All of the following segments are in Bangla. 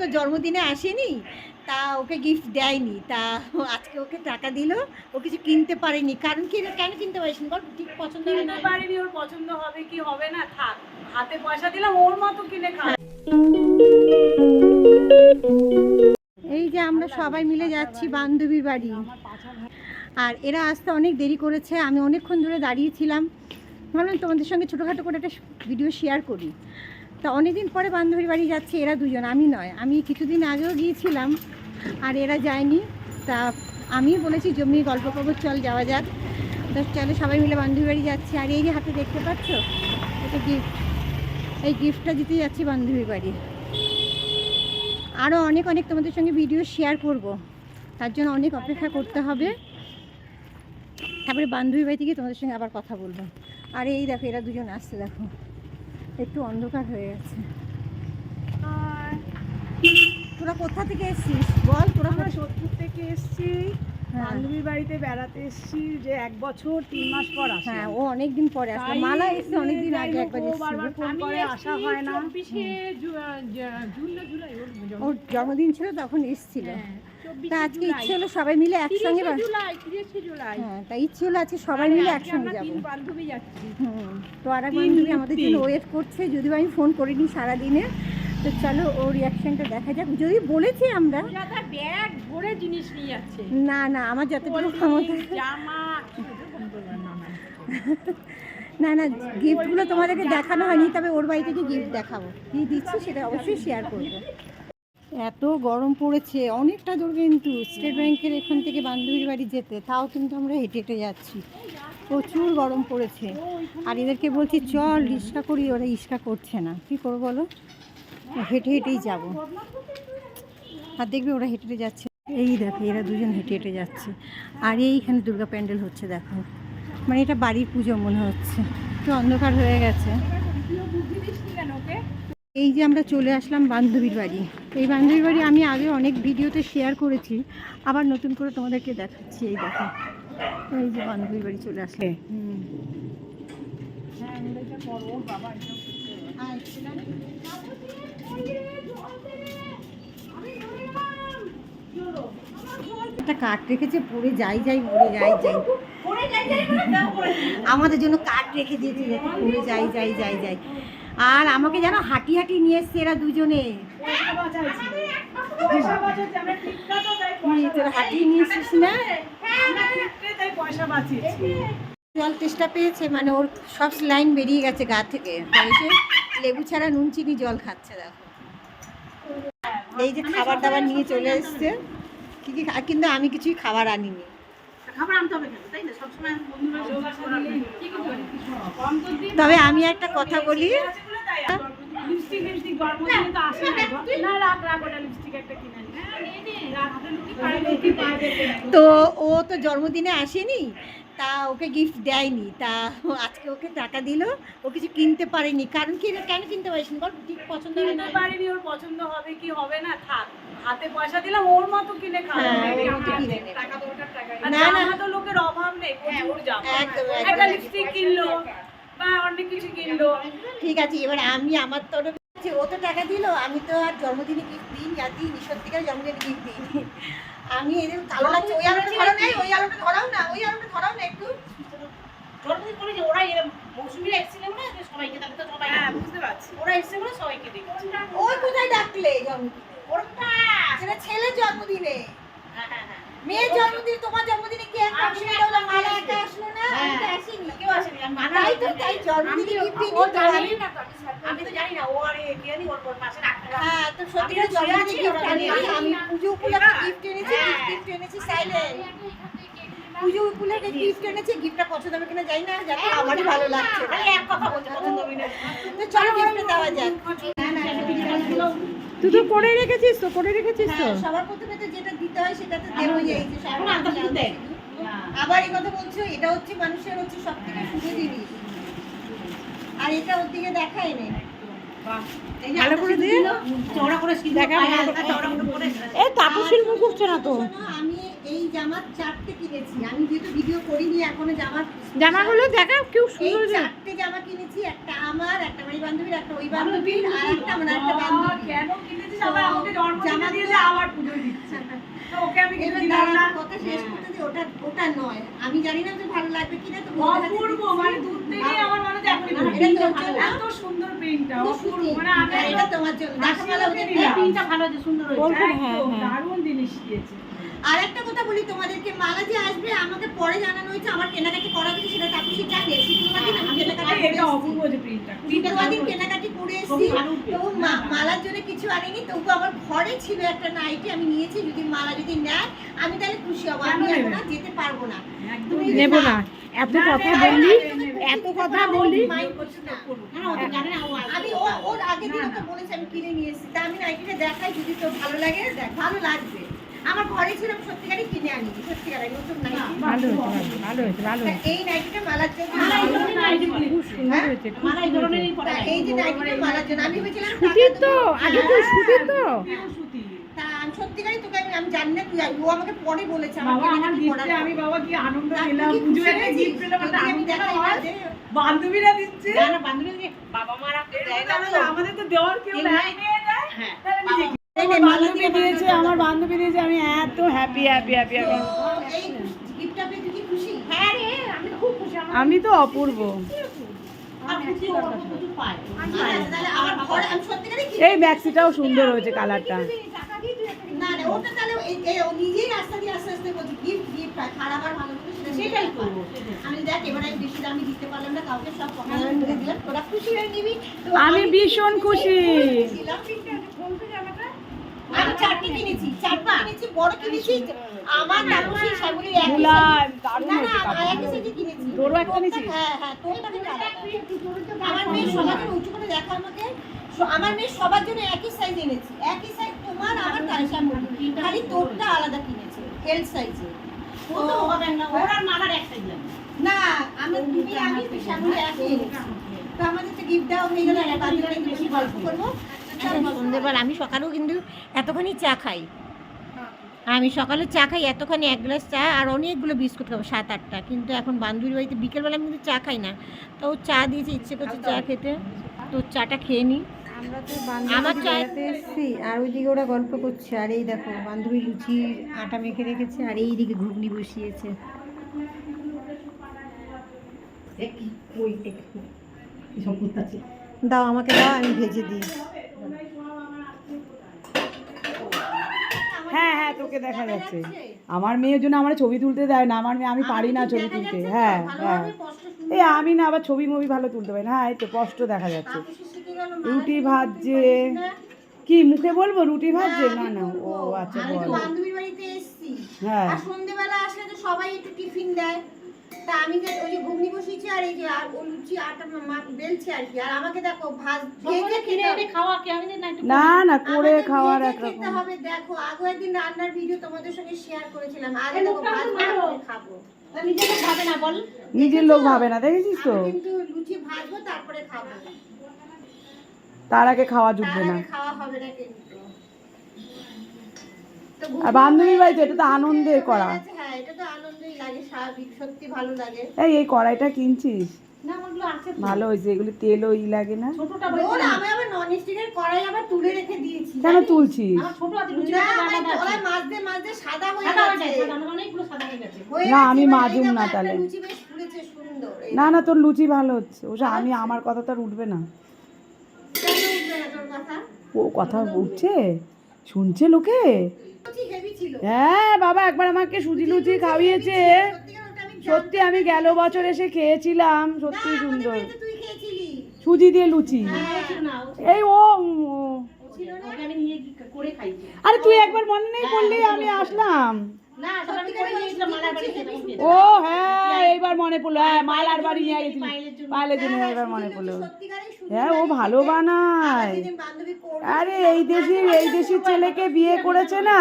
তো জন্মদিনে আসেনি তা ওকে গিফট দেয়নি তা আজকে ওকে টাকা দিল ও কিছু কিনতে পারেনি। কারণ কি কেন কিনতে পারিস বল ঠিক পছন্দ হয় না। পারিনি ওর পছন্দ হবে কি হবে না থাক। হাতে পয়সা দিলাম ওর মতো কিনে খাবে। এই যে আমরা সবাই মিলে যাচ্ছি বান্ধবীর বাড়ি। আর এরা আসতে অনেক দেরি করেছে আমি অনেকক্ষণ ধরে দাঁড়িয়েছিলাম ভাবলাম তোমাদের সঙ্গে ছোটোখাটো করে একটা ভিডিও শেয়ার করি। তা অনেকদিন পরে বান্ধবীর বাড়ি যাচ্ছে, এরা দুজন, আমি নয়। আমি কিছুদিন আগেও গিয়েছিলাম, আর এরা যায়নি। তা আমি বলেছি, জমি, গল্প করব, চল যাওয়া যাক। তো চলে সবাই মিলে বান্ধবী বাড়ি যাচ্ছি। আর এই যে হাতে দেখতে পাচ্ছ, এটা গিফট এই গিফটটা দিতে যাচ্ছি বান্ধবীর বাড়ি। আরও অনেক অনেক তোমাদের সঙ্গে ভিডিও শেয়ার করব। তার জন্য অনেক অপেক্ষা করতে হবে। তারপরে বান্ধবী বাড়ি থেকে তোমাদের সঙ্গে আবার কথা বলব। আর এই দেখো, এরা দুজন আসছে, দেখো। একটু অন্ধকার হয়ে গেছে। তোরা কোথা থেকে এসছিস? বল তোরা আমরা সোদপুর থেকে এসেছি। হ্যাঁ। বান্ধবীর বাড়িতে বেড়াতে এসেছি যে এক বছর তিন মাস পর আসে হ্যাঁ ও অনেক দিন পরে আসলো। মালা এসছে অনেক দিন আগে একবার বারবার ফোন করে আসা হয় না। ওর জন্মদিন। ছিল তখন এসছিল। তা আজকে ইচ্ছে হলো সবাই মিলে একসঙ্গে হ্যাঁ তা ইচ্ছে হলো আজকে সবাই মিলে একসঙ্গে যাব। বান্ধবী যাচ্ছি। হুম তো আর এক বান্ধবী আমাদের জন্য ওয়েট করছে যদিও আমি ফোন করিনি সারাদিনে। তো চলো ওর রিয়াকশনটা দেখা যাক। যদি বলেছি আমরা ব্যাগ ভরে জিনিস নিয়ে যাচ্ছে। না না আমার যতটুকু ক্ষমতা জামা না না। গিফটগুলো তোমাদেরকে দেখানো হয়নি তবে ওর বাড়ি থেকে গিফট দেখাবো। কী দিচ্ছি সেটা অবশ্যই শেয়ার করব। এত গরম পড়েছে, অনেকটা দূর কিন্তু স্টেট ব্যাংকের এখান থেকে বান্ধবীর বাড়ি যেতে, তাও কিন্তু আমরা হেঁটে হেঁটে যাচ্ছি। প্রচুর গরম পড়েছে। আর এদেরকে বলছি, চল, রিক্সা করি। ওরা রিক্সা করছে না। কী করব বলো? হেঁটে হেঁটেই যাব। আর দেখবে ওরা হেঁটে হেঁটে যাচ্ছে। এই দেখো, এরা দুজন হেঁটে হেঁটে যাচ্ছে। আর এইখানে দুর্গা প্যান্ডেল হচ্ছে, দেখো। মানে এটা বাড়ির পুজো মনে হচ্ছে। একটু অন্ধকার হয়ে গেছে। এই যে আমরা চলে আসলাম বান্ধবীর বাড়ি। এই বান্ধবীর বাড়ি আমি আগে অনেক ভিডিওতে শেয়ার করেছি, আবার নতুন করে তোমাদেরকে দেখাচ্ছি, এই দেখো। এই যে বান্ধবীর বাড়ি চলে আসলে একটা কাঠ রেখেছে, পড়ে যাই যাই, মরে যাই যাই। আমাদের জন্য কাঠ রেখে দিয়েছে পড়ে যাই যাই যাই যাই। আর আমাকে যেন হাঁটি হাঁটি নিয়ে এসছে এরা দুজনে। হাঁটিয়ে নিয়ে এসছিস না? তাই পয়সা বাঁচিয়েছি জল তেষ্টা পেয়েছে মানে ওর সব লাইন বেরিয়ে গেছে গা থেকে। তাই সে লেবু ছাড়া নুন চিনি জল খাচ্ছে দেখো। এই যে খাবার দাবার নিয়ে চলে এসছে। কি কি খা- কিন্তু আমি কিছুই খাবার আনিনি। তবে আমি একটা কথা বলি। লিপস্টিক লিপস্টিক জন্মদিনে তো আসে না রাখ রাখ ওটা লিপস্টিক একটা কিনে ও তো জন্মদিনে আসেনি তা ওকে গিফট দেয়নি তা আজকে ওকে টাকা দিল ও কিছু কিনতে পারেনি। কারণ কি কেন কিনতে পারিস বল ঠিক পছন্দ হয় না। পারিনি ওর পছন্দ হবে কি হবে না থাক। হাতে পয়সা দিলাম ওর মতো কিনে খাবে। হ্যাঁ, টাকা না, না না। না। তো লোকের অভাব নেই জামা। একটা লিপস্টিক কিনলো বা অনেক কিছু কিনলো। ঠিক আছে এবার আমি আমার তরফ ও তো টাকা দিল আমি তো আর জন্মদিনে গিফট দিইনি আর দিইনি সত্যিকার জন্মদিনে গিফট দিইনি। আমি এদের কালো লাগছে ওই আলোটা ধরাও নাই ওই আলোটা ধরাও না ওই আলোটা ধরাও না একটু। জন্মদিন করে যে ওরা এরকম মৌসুমিরা এসেছিল না যে সবাইকে তাদের তো সবাই হ্যাঁ বুঝতে পারছি। ওরা এসেছে বলে সবাইকে দেখেছে। ওই কোথায় ডাকলে জন্মদিনে? ওরটা! সেটা ছেলের জন্মদিনে। মেয়ের জন্মদিন তোমার জন্মদিনে কি একটা আমি হলো মালা। একা আসলো না হ্যাঁ। আমি তো আসিনি। কেউ আসেনি আমি মানা তাই তো তাই জন্মদিনে আমি- ও তো জানি না তো, আমি তো জানি না ও আর এ কি জানি ওর ওর পাশে রাখতে হ্যাঁ তো আমি শুয়ে জন্মদিনে আছি, গিফট। আমি পুজো উপলক্ষে গিফট এনেছি হ্যাঁ। গিফট এনেছি সাইলেন্ট পুজো উপলক্ষে গিফট এনেছি গিফটটা পছন্দ হবে কিনা জানি না যাতে আমারই ভালো লাগছে এক কথা বলছে পছন্দ হবে না। তো চলো গিফটটা দেওয়া যাক। না না তুই তো করে রেখেছিস তো করে রেখেছিস তো? সবার প্রথমে তো দিতে হয় সেটা তো দেবই এই যে দিতে আবার এই কথা বলছো এটা হচ্ছে মানুষের হচ্ছে সব থেকে শুভ জিনিস। আর এটা ওর দিকে দেখাই নেই এই যে ভালো করে দিয়ে চওড়া করে সিল দেখা পায়ে ভালো হালকা চওড়া করে পরে এই তাপসীর মুখ উঠছে না আমি এই জামার চারটে কিনেছি। আমি যেহেতু ভিডিও করিনি এখনও জামার জামাগুলো দেখা কেউ সুন্দর চারটে জামা কিনেছি একটা আমার একটা আমার বান্ধবীর একটা ওই বান্ধবীর আর একটা আমার একটা বান্ধবী কেন কিনেছিস? আবার আমাকে জামা দিয়েছে আবার পুজো দিচ্ছে তো ওকে আমি কিছু দিলাম না। কথা শেষ করতে দে, ওটা ওটা নয়। আমি জানি না যে ভালো লাগবে কিনা তো অপূর্ব মানে দূর আমার মনে। এত সুন্দর প্রিন্টটা অপূর্ব। মানে আমি হ্যাঁ, এটা তোমার জন্য। দেখো ভালো সুন্দর হয়েছে। হ্যাঁ, হ্যাঁ। দারুণ জিনিস দিয়েছে। আর একটা কথা বলি তোমাদেরকে মালা যে আসবে আমাকে পরে জানানো হয়েছে আমার কেনাকাটি করা হয়েছে সেটা জানে শুক্রবার আমি কেনাকাটি এটা অপূর্ব যে প্রিন্টটা শুক্রবার দিন কেনাকাটি করে এসেছি। ভালো উঠবে। তবু মা- মালার জন্য কিছু আনিনি তবু আমার ঘরে ছিল একটা নাইটি আমি নিয়েছি যদি মালা যদি নেয় আমি তাহলে খুশি হব। আমি? না যেতে পারব না। নেব। এত কথা এত কথা। আমি ওর আগের দিন ওকে বলেছি আমি কিনে নিয়ে এসেছি। তা আমি নাইটিটা দেখাই যদি তোর ভালো লাগে দেখ ভালো লাগবে। আমার ঘরে ছিল আমি সত্যিকারই কিনে আনিনি সত্যিকারের নতুন নাইটি ভালো হয়েছে ভালো হয়েছে ভালো এই নাইটিটা মালার জন্য মালা এই ধরনের নাইটি পরে। খুব সুন্দর হয়েছে এই সুন্দর ধরনেরই হয়েছে। পরে তা এই যে নাইটিটা মালার জন্য আমি ভেবেছিলাম সুতির তো আগে তো সুতির তো। পিওর সুতি। তা আমি সত্যিকারই তোকে আমি আমি জানি না তুই ও আমাকে পরে বলেছে বাবা আমার গিফটে আমি বাবা কি আনন্দ তা পেলাম? কি একটা গিফট পেলাম একটা আনন্দ হয় বান্ধবীরা দিচ্ছে। না না বাবা মারা দেয় না জানো তো। না, আমাদের তো দেওয়ার কেউ নাই হ্যাঁ। আমার বান্ধবী দিয়েছে আমার বান্ধবী দিয়েছে আমি এত হ্যাপি হ্যাপি হ্যাপি তো এই গিফটটা পেয়ে তুই কি খুশি? হ্যাঁ আমি তো খুব খুশি। আমার আমি তো অপূর্ব। এই ম্যাক্সিটাও সুন্দর হয়েছে কালারটা না না ওটা তাহলে এই- এই ও নিজেই রাস্তা দিয়ে আস্তে আস্তে বলছে গিফট গিফট খারাপ আর ভালো মন্দ সেটা সেটাই সেটাই করব, করব। সেটাই। আমি দেখ এবার আমি বেশি দামি দিতে পারলাম না কাউকে সব পকেটে করে দিলাম। তোরা খুশি হয়ে আমি ভীষণ খুশি। আমি চারটে কিনেছি চারটা কিনেছি বড় কিনেছি আমার তাপসী শ্যামলী একই মুলায়ম, size- দারুণ না না। একই size কিনেছি। তোরও একটা নিয়েছিস? হ্যাঁ হ্যাঁ তোরটা আমার মেয়ে সবার উঁচু করে দেখা আমাকে। আমার মেয়ে সবার জন্য একই সাইজ এনেছি। একই সাইজ তোমার আমার তাই শ্যামলী। খালি তোরটা আলাদা কিনেছে এল সাইজে ও তো হবে না, ওর আর মালার এক লাগবে। না আমি তুমি আমি শ্যামলী একই এনেছি। তো আমাদের তো গিফট দেওয়া হয়ে গেল বেশি গল্প করব। সন্ধ্যেবেলা আমি সকালেও কিন্তু এতখানি চা খাই। আমি সকালে চা খাই এতখানি এক গ্লাস চা আর অনেকগুলো বিস্কুট খাব সাত আটটা। কিন্তু এখন বান্ধবীর বাড়িতে বিকেলবেলা আমি কিন্তু চা খাই না। তো ও চা দিয়েছে ইচ্ছে করছে চা খেতে। তো চাটা খেয়ে নিই আমরা তো আমার বান্ধবী চা- এসেছি আর ওইদিকে ওরা গল্প করছে। আর এই দেখো বান্ধবী লুচির আটা মেখে রেখেছে আর এইদিকে ঘুগনি বসিয়েছে। দাও আমাকে দাও আমি ভেজে দিই। হ্যাঁ হ্যাঁ তোকে দেখা যাচ্ছে। আমার মেয়ের জন্য আমার ছবি তুলতে দেয় না আমার মেয়ে আমি পারি না ছবি তুলতে। হ্যাঁ হ্যাঁ। এই আমি না আবার ছবি মুভি ভালো তুলতে পারি না। হ্যাঁ এই তো স্পষ্ট দেখা যাচ্ছে। রুটি ভাজছে। কি মুখে বলব রুটি ভাজছে? না না। ও আচ্ছা হ্যাঁ। সন্ধ্যেবেলা আসলে তো সবাই একটু টিফিন দেয়। তা আমি ওই যে ঘুগনি বসিয়েছি আর এই যে আর ও লুচি আটা মা- বেলছে আর কি। আর আমাকে দেখো ভাত ভেজে কিনে এনে খাওয়া কি? আমি না একটু না না করে খাওয়ার হবে দেখো। আগে একদিন রান্নার ভিডিও তোমাদের সঙ্গে শেয়ার করেছিলাম। এই দেখো ভাত খাব। তা নিজেকে খাবে না বল। নিজের লোক ভাবে না দেখেছিস তো? কিন্তু লুচি ভাজবো তারপরে খাব। তার আগে খাওয়া জুটবে না। খাওয়া হবে না কিন্তু। আর বান্ধবীর বাড়িতে এটা তো আনন্দের করা। হ্যাঁ এটা তো আনন্দই লাগে স্বাভাবিক সত্যি ভালো লাগে। এই এই কড়াইটা কিনছিস? না আমারগুলো আছে তো। ভালো হয়েছে এগুলি তেলও ই লাগে না? ছোটটা ওর বলে আমি আবার ননস্টিকের কড়াই আবার তুলে রেখে দিয়েছি। কেন তুলছিস? না সাদা হয়ে গেছে। আমি মাজুম না তাহলে। না না তোর লুচি ভালো হচ্ছে। ওসব আমি আমার কথা তো আর উঠবে না। ও কথা উঠছে? শুনছে লোকে? লুচি হেভি ছিল হ্যাঁ বাবা একবার আমাকে সুজি লুচি খাওয়িয়েছে। সত্যি আমি গেল বছর এসে খেয়েছিলাম সত্যি সুন্দর। সুজি দিয়ে লুচি। হ্যাঁ। এই ও উম, ও। ছিল না? ওকে আমি নিয়ে গিয়ে করে খাইছি। আরে তুই একবার মনে নেই করলি আমি আসলাম। ও হ্যাঁ এইবার মনে পড়ল হ্যাঁ মালার বাড়ি নিয়ে গেছিলি। জন্য। পাইলের জন্য হ্যাঁ, এবার মনে পড়ল। হ্যাঁ ও ভালো বানায়। আরে এই দেশির এই দেশির ছেলেকে বিয়ে করেছে না?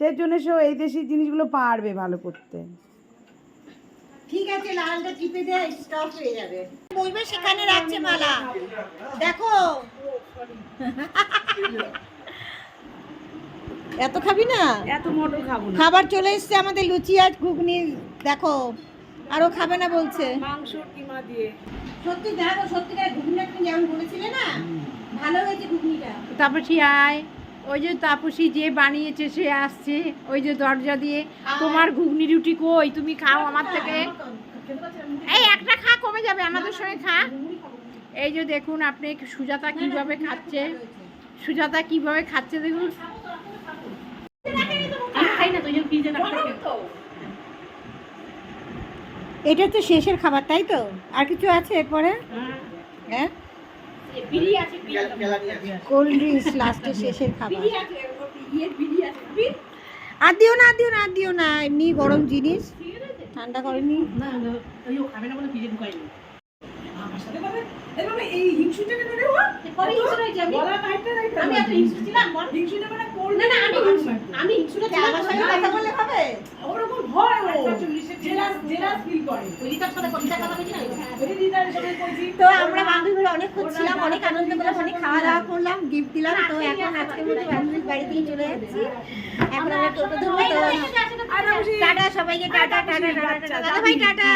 সেই জন্য সে এই দেশির জিনিসগুলো পারবে ভালো করতে। ঠিক আছে লালটা টিপে দে স্টপ হয়ে যাবে। বলবে সেখানে রাখছে মালা। দেখো। এত খাবি না? এত মোটর খাব না। খাবার চলে এসছে আমাদের লুচি আর ঘুগনি দেখো আরও খাবে না বলছে। মাংস কিমা দিয়ে। সত্যি দেখো সত্যিকার ঘুগনিটা তুমি যেমন বলেছিলে না ভালো হয়েছে ঘুগনিটা। তারপর সে আয়। ওই যে তাপসী যে বানিয়েছে সে আসছে ওই যে দরজা দিয়ে। তোমার ঘুগনি রুটি কই? তুমি খাও আমার থেকে। এই একটা খা কমে যাবে আমাদের সঙ্গে খা। এই যে দেখুন আপনি সুজাতা কীভাবে খাচ্ছে। সুজাতা কীভাবে খাচ্ছে দেখুন। এটা তো শেষের খাবার, তাই তো? আর কিছু আছে এরপরে? হ্যাঁ? কোল্ড ড্রিঙ্কস শেষের খাবার। আর দিও না দিও না দিও না। এমনি গরম জিনিস। ঠান্ডা করেনি? না খাবে না বলে ফ্রিজে ঢুকাইনি আমার সাথে ভাবে এই হিংসুটাকে ধরে ও কবে হিংসুট হয়েছে? আমি গলা কাটতে রাখতে আমি এত হিংসুট ছিলাম বল হিংসুটা মানে কোল্ড না না আমি আমি হিংসুট ছিলাম আমার সঙ্গে কথা বললে হবে? ওরকম হয় ও। জেলাস জেলাস ফিল করে। ওই সাথে কবিতা কথা বলছি না? ওই দিদার সাথে কইছি তো আমরা বান্ধবীরা অনেক খুঁজছিলাম অনেক আনন্দ করলাম অনেক খাওয়া দাওয়া করলাম গিফট দিলাম। তো এখন আজকের মতো বান্ধবীর বাড়ি থেকে চলে যাচ্ছি। এখন আমরা টোটো ধরবো তো টাটা সবাইকে টাটা টাটা টাটা। টাটা দাদা ভাই টাটা।